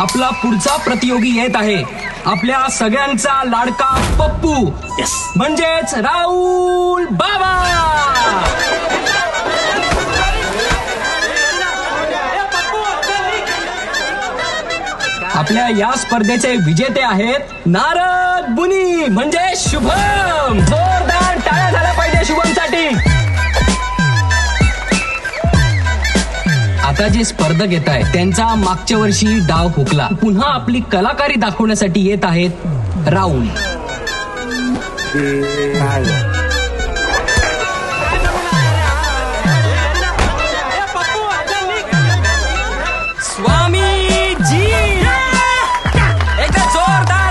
आपला पुढचा प्रतियोगी येत आहे. आपल्या सगळ्यांचा लाडका पप्पू. म्हणजेच राहुल बाबा. आपल्या या स्पर्धेचे विजेते आहेत नारद बुनी म्हणजे शुभम. आता जे स्पर्धक येत आहेत त्यांचा मागच्या वर्षी डाव हुकला पुन्हा आपली कलाकारी दाखवण्यासाठी येत आहेत राहुल. स्वामी जोरदार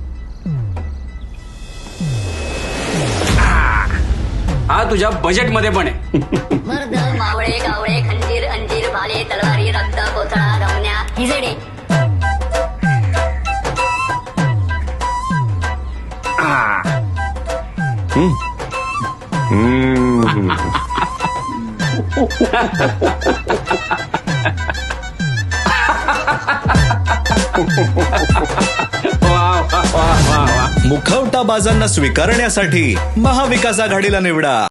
हा तुझ्या बजेटमध्ये पण आहे. मर्द मावळे गावळे खंजीर अंजीर भाले तलवारी रक्त कोथळा रवण्या हिजडे. मुखवटा बाजांना स्वीकारण्यासाठी महाविकास आघाडीला निवडा.